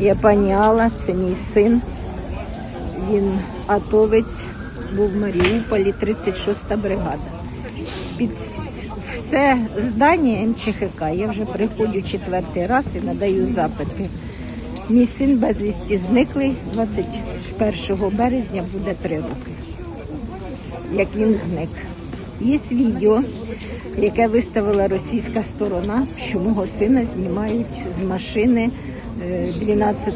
Я пані Алла, це мій син. Він атовець, був в Маріуполі, 36-та бригада. Під це здання МЧХК я вже приходжу четвертий раз і надаю запити. Мій син безвісті зниклий 21 березня буде три роки. Як він зник. Є відео, яке виставила російська сторона, що мого сина знімають з машини е, 12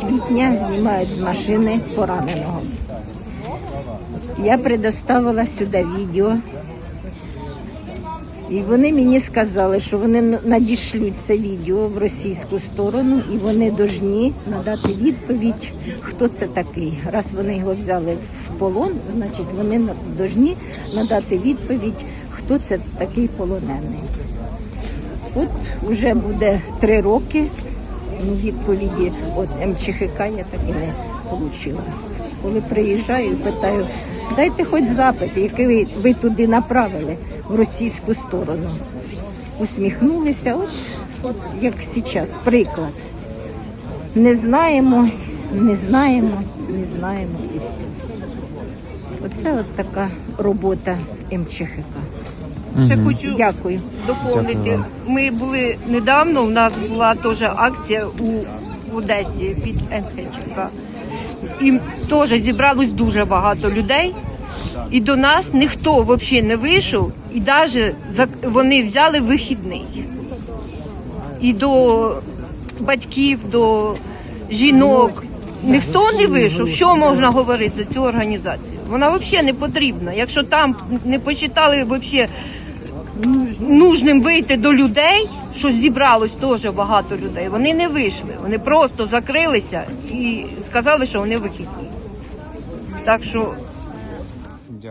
квітня, знімають з машини пораненого. Я предоставила сюди відео. І вони мені сказали, що вони надішлють це відео в російську сторону, і вони повинні надати відповідь, хто це такий. Раз вони його взяли в полон, значить вони повинні надати відповідь, хто це такий полонений. От вже буде три роки. ну, Відповіді від МЧХК я так і не отримала. Коли приїжджаю, питаю, дайте хоч запит, який ви, ви туди направили в російську сторону. Усміхнулися, от, от як зараз, приклад. Не знаємо, не знаємо, не знаємо і все. Оце от така робота МЧХК. Ще хочу Дякую. доповнити. Дякую вам. Ми були недавно. У нас була теж акція у Одесі під МХЧК. І теж зібралось дуже багато людей. І до нас ніхто взагалі не вийшов, і навіть вони взяли вихідний. І до батьків, до жінок. Ніхто не вийшов. Що можна говорити за цю організацію? Вона взагалі не потрібна. Якщо там не почитали взагалі нужним вийти до людей, що зібралось теж багато людей. Вони не вийшли. Вони просто закрилися і сказали, що вони вихідні. Так що